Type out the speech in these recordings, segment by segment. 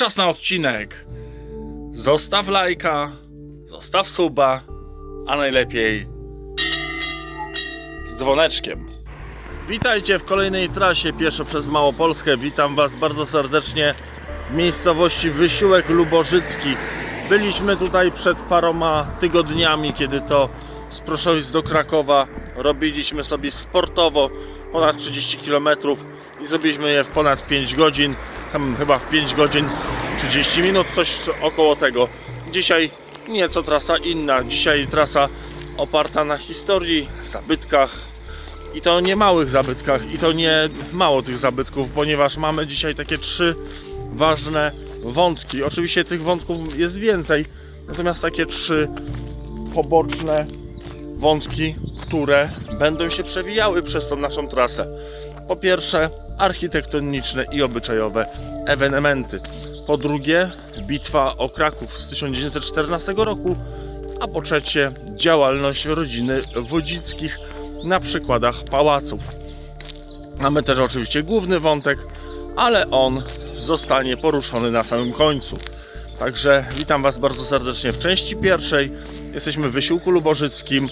czas na odcinek. Zostaw lajka, zostaw suba, a najlepiej z dzwoneczkiem. Witajcie w kolejnej trasie pieszo przez Małopolskę. Witam Was bardzo serdecznie w miejscowości Wysiłek Lubożycki. Byliśmy tutaj przed paroma tygodniami, kiedy to z Proszowic do Krakowa robiliśmy sobie sportowo ponad 30 km i zrobiliśmy je w ponad 5 godzin, tam chyba w 5 godzin 30 minut, coś około tego. Dzisiaj nieco trasa inna, dzisiaj trasa oparta na historii, zabytkach, i to nie małych zabytkach, i to nie mało tych zabytków, ponieważ mamy dzisiaj takie trzy ważne wątki. Oczywiście tych wątków jest więcej, natomiast takie trzy poboczne wątki, które będą się przewijały przez tą naszą trasę. Po pierwsze, architektoniczne i obyczajowe ewenementy. Po drugie, bitwa o Kraków z 1914 roku. A po trzecie, działalność rodziny Wodzickich na przykładach pałaców. Mamy też oczywiście główny wątek, ale on zostanie poruszony na samym końcu. Także witam Was bardzo serdecznie w części pierwszej. Jesteśmy w wysiłku lubożyckim.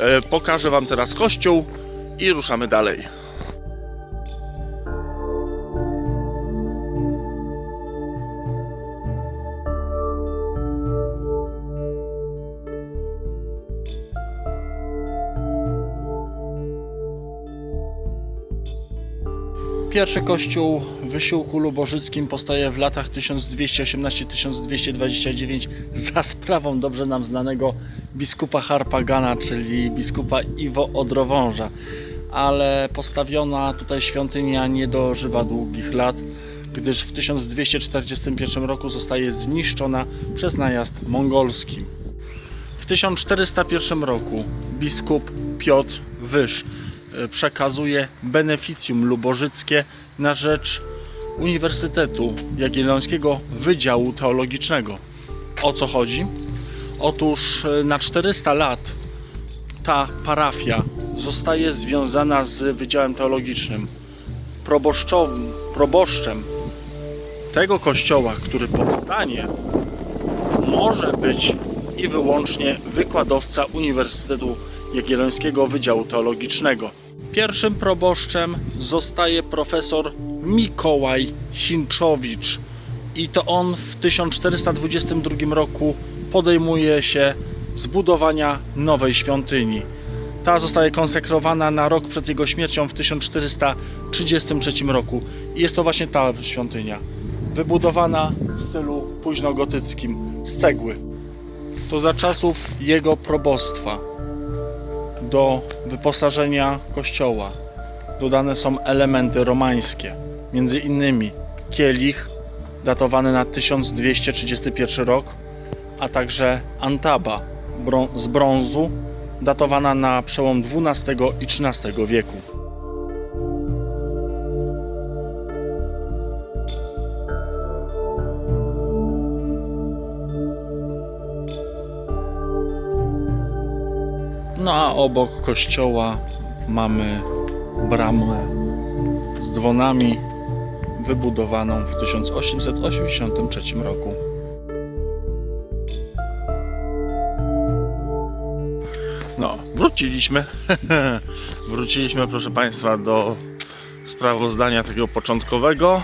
E, Pokażę Wam teraz kościół i ruszamy dalej. Pierwszy kościół w wysiłku lubożyckim powstaje w latach 1218-1229 za sprawą dobrze nam znanego biskupa Harpagana, czyli biskupa Iwo Odrowąża. Ale postawiona tutaj świątynia nie dożywa długich lat, gdyż w 1241 roku zostaje zniszczona przez najazd mongolski. W 1401 roku biskup Piotr Wyż e, przekazuje beneficjum lubożyckie na rzecz Uniwersytetu Jagiellońskiego Wydziału Teologicznego. O co chodzi? Otóż e, na 400 lat ta parafia zostaje związana z Wydziałem Teologicznym. Proboszczem tego kościoła, który powstanie, może być i wyłącznie wykładowca Uniwersytetu Jagiellońskiego Wydziału Teologicznego. Pierwszym proboszczem zostaje profesor Mikołaj Sinczowicz i to on w 1422 roku podejmuje się zbudowania nowej świątyni. Ta zostaje konsekrowana na rok przed jego śmiercią w 1433 roku. I jest to właśnie ta świątynia, wybudowana w stylu późnogotyckim z cegły to za czasów jego probostwa do wyposażenia kościoła dodane są elementy romańskie, między innymi kielich datowany na 1231 rok, a także antaba z brązu datowana na przełom XII i XIII wieku. No a obok kościoła mamy bramę z dzwonami wybudowaną w 1883 roku. No, wróciliśmy. wróciliśmy, proszę Państwa, do sprawozdania takiego początkowego.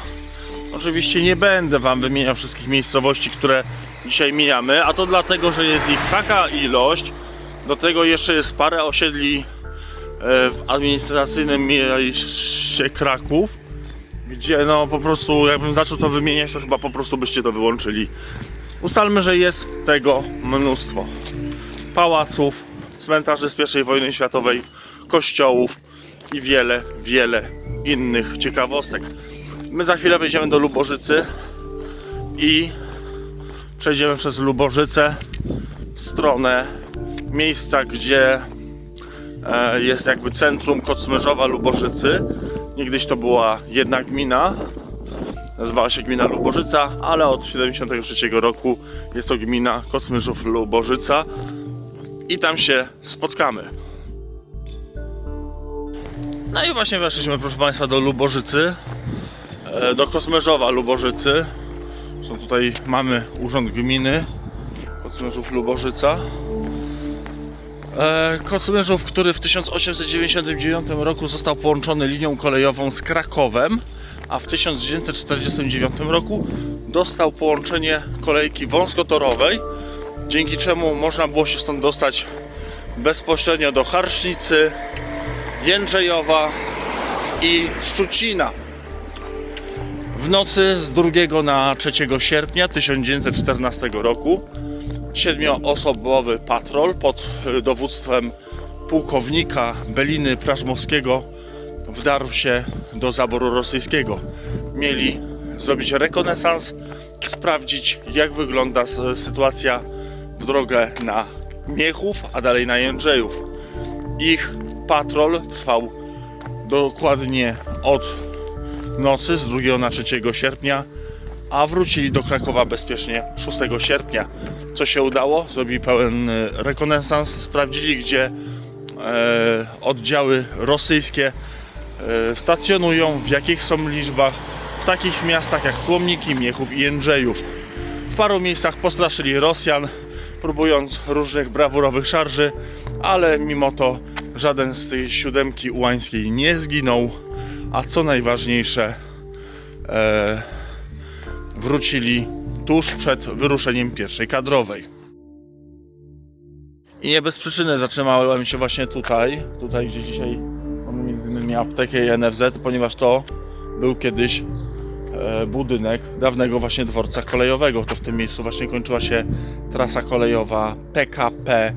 Oczywiście nie będę Wam wymieniał wszystkich miejscowości, które dzisiaj mijamy, a to dlatego, że jest ich taka ilość, do tego jeszcze jest parę osiedli e, w administracyjnym mieście Kraków, gdzie no po prostu jakbym zaczął to wymieniać, to chyba po prostu byście to wyłączyli. Ustalmy, że jest tego mnóstwo. Pałaców, cmentarzy z I wojny światowej, kościołów i wiele, wiele innych ciekawostek. My za chwilę wejdziemy do Lubożycy i przejdziemy przez Lubożycę w stronę miejsca, gdzie e, jest jakby centrum Kocmyżowa Lubożycy. Niegdyś to była jedna gmina, nazywała się gmina Lubożyca, ale od 73 roku jest to gmina Kocmyżów Lubożyca i tam się spotkamy. No i właśnie weszliśmy, proszę Państwa, do Lubożycy, e, do Kosmyrzowa Lubożycy, Są tutaj mamy Urząd Gminy Kocmyrzów Lubożyca. E, Kocmyrzów, który w 1899 roku został połączony linią kolejową z Krakowem, a w 1949 roku dostał połączenie kolejki wąskotorowej, dzięki czemu można było się stąd dostać bezpośrednio do Harsznicy, Jędrzejowa i Szczucina. W nocy z 2 na 3 sierpnia 1914 roku siedmioosobowy patrol pod y, dowództwem pułkownika Beliny Prażmowskiego wdarł się do zaboru rosyjskiego. Mieli zrobić rekonesans, sprawdzić jak wygląda sytuacja w drogę na Miechów, a dalej na Jędrzejów. Ich patrol trwał dokładnie od nocy z 2 na 3 sierpnia, a wrócili do Krakowa bezpiecznie 6 sierpnia. Co się udało? Zrobili pełen e, rekonesans, sprawdzili gdzie e, oddziały rosyjskie e, stacjonują, w jakich są liczbach, w takich miastach jak Słomniki, Miechów i Jędrzejów. W paru miejscach postraszyli Rosjan, próbując różnych brawurowych szarży, ale mimo to żaden z tej siódemki ułańskiej nie zginął, a co najważniejsze, e, wrócili tuż przed wyruszeniem pierwszej kadrowej. I nie bez przyczyny zatrzymałem się właśnie tutaj, tutaj gdzie dzisiaj mamy między innymi aptekę i NFZ, ponieważ to był kiedyś e, budynek dawnego właśnie dworca kolejowego. To w tym miejscu właśnie kończyła się trasa kolejowa PKP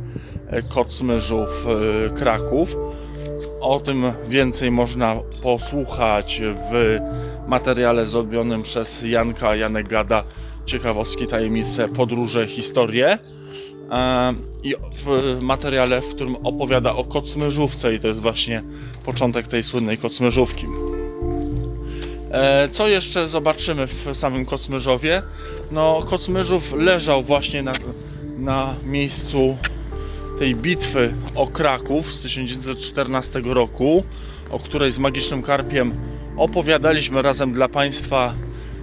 e, Kocmyrzów e, Kraków. O tym więcej można posłuchać w materiale zrobionym przez Janka Janek Gada Ciekawostki, tajemnice, podróże, historie. E, I w materiale, w którym opowiada o Kocmyrzówce i to jest właśnie początek tej słynnej Kocmyrzówki. E, Co jeszcze zobaczymy w samym Kocmyrzowie? No, Kocmyrzów leżał właśnie na, na miejscu tej bitwy o Kraków z 1914 roku, o której z Magicznym Karpiem opowiadaliśmy razem dla Państwa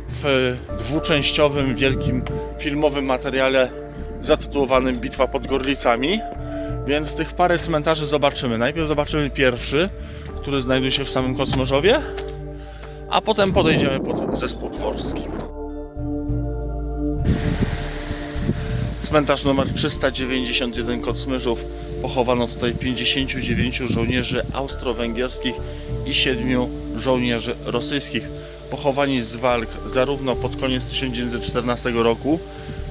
w dwuczęściowym, wielkim filmowym materiale zatytułowanym Bitwa pod Gorlicami. Więc tych parę cmentarzy zobaczymy. Najpierw zobaczymy pierwszy, który znajduje się w samym Kosmorzowie, a potem podejdziemy pod zespół dworski. Cmentarz numer 391 Kocmyrzów. Pochowano tutaj 59 żołnierzy austro-węgierskich i 7 żołnierzy rosyjskich. Pochowani z walk zarówno pod koniec 1914 roku,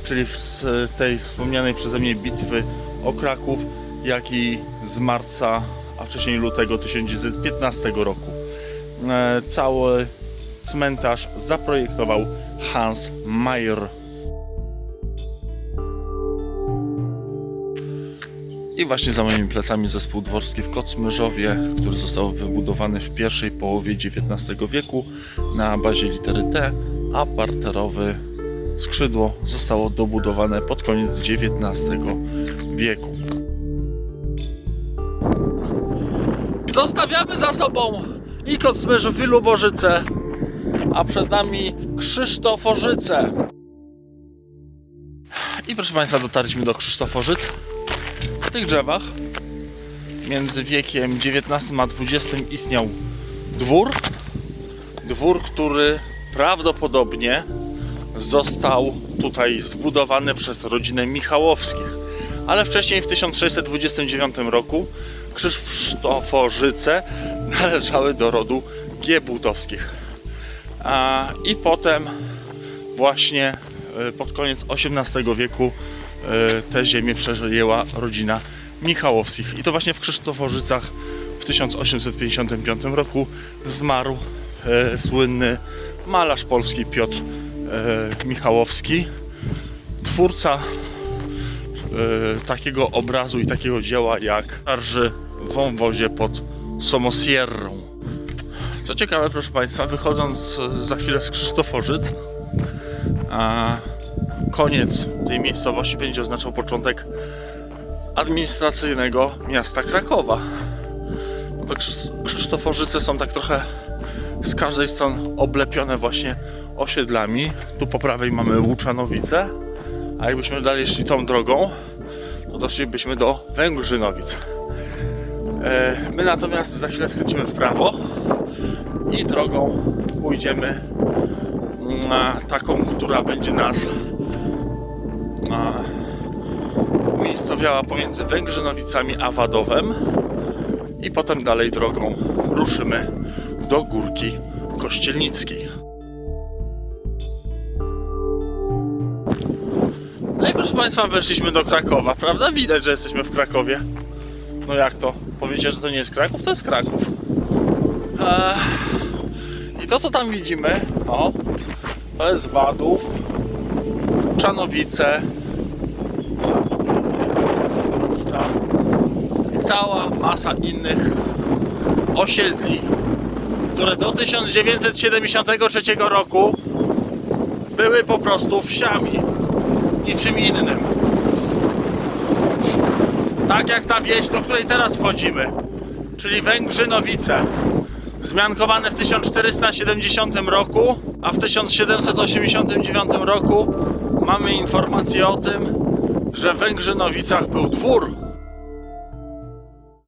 czyli z tej wspomnianej przeze mnie bitwy o Kraków, jak i z marca, a wcześniej lutego 1915 roku. E, Cały cmentarz zaprojektował Hans Mayer. I właśnie za moimi plecami zespół dworski w Kocmyrzowie, który został wybudowany w pierwszej połowie XIX wieku na bazie litery T, a parterowy skrzydło zostało dobudowane pod koniec XIX wieku. Zostawiamy za sobą i Kocmyrzów i Lubożyce, a przed nami Krzysztoforzyce. I proszę Państwa, dotarliśmy do Krzysztoforzyc. Tych drzewach między wiekiem XIX a XX istniał dwór. Dwór, który prawdopodobnie został tutaj zbudowany przez rodzinę Michałowskich. Ale wcześniej w 1629 roku Krzysztoforzyce należały do rodu Giebutowskich. I potem właśnie e, pod koniec XVIII wieku te ziemię przejęła rodzina Michałowskich. I to właśnie w Krzysztoforzycach w 1855 roku zmarł e, słynny malarz polski Piotr e, Michałowski, twórca e, takiego obrazu i takiego dzieła jak Arży w wąwozie pod Somosierrą. Co ciekawe, proszę Państwa, wychodząc e, za chwilę z Krzysztoforzyc, a koniec tej miejscowości będzie oznaczał początek administracyjnego miasta Krakowa. To Krzysz- Krzysztoforzyce są tak trochę z każdej strony oblepione właśnie osiedlami. Tu po prawej mamy Łuczanowice, a jakbyśmy dalej szli tą drogą, to doszlibyśmy do Węgrzynowic. E, My natomiast za chwilę skręcimy w prawo i drogą pójdziemy na taką, która będzie nas na, umiejscowiała pomiędzy Węgrzynowicami a Wadowem i potem dalej drogą ruszymy do Górki Kościelnickiej. No i proszę Państwa, weszliśmy do Krakowa, prawda? Widać, że jesteśmy w Krakowie. No jak to? Powiecie, że to nie jest Kraków? To jest Kraków. Eee, I to, co tam widzimy, o, to jest Wadów, Czanowice, i cała masa innych osiedli, które do 1973 roku były po prostu wsiami, niczym innym. Tak jak ta wieś, do której teraz wchodzimy, czyli Węgrzynowice, zmiankowane w 1470 roku, a w 1789 roku mamy informację o tym, że w Węgrzynowicach był dwór